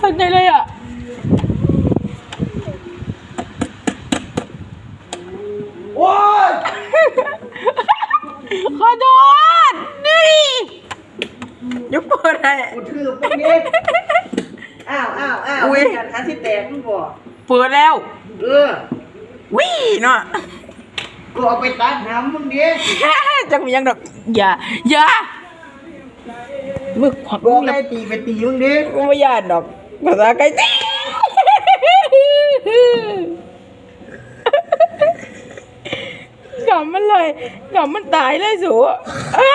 เข้าใจเลยอะโอ้ยขอโทษนี่ยกเปิดให้กูถือพวกนี้อ้าวอ้าวอ้าวอุ๊ยการหาที่แตกมึงบอกเปิดแล้ว เออวิเนาะกูเอาไปตัดหำมึงดิจังมียังดอกอย่าอย่ามึกขวักบอกแล้ให้วตีไปตีมึงดิกูไม่ยานดอก ภาษาไกลตีกำมันเลยกำมันตายเลยสูอ้า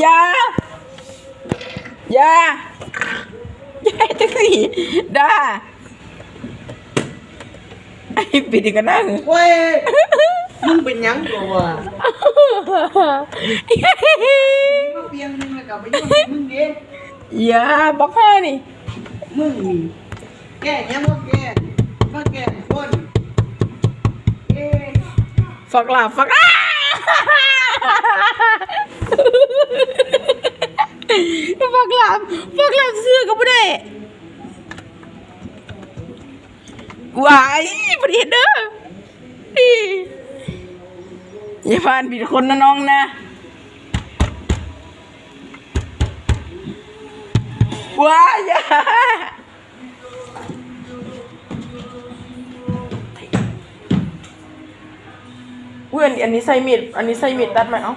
อย่า อย่าอย่าให้จังสิด่าไอ้ปิดอีกกันนะเว้ยมึงเป็นหยังกูวะมาเปลี่ยนมึงแล้วกลับไปยุ่งกับมึงดิ อย่าบอกให้นี่มึงนี่แก่ยังมาแก่มาแก่คนเอ๊ะฝักหลาบฝักอ้าฝักหลาบฝักหลาบเสื้อก็ไม่ได้วายประเดี๋ยวเด้ออีอย่าพานผิดคนนะน้องนะ ว้ายอย่าอุ้ยอันนี้อันนี้ใส่มีดอันนี้ใส่มีดตัดไหมเอ้า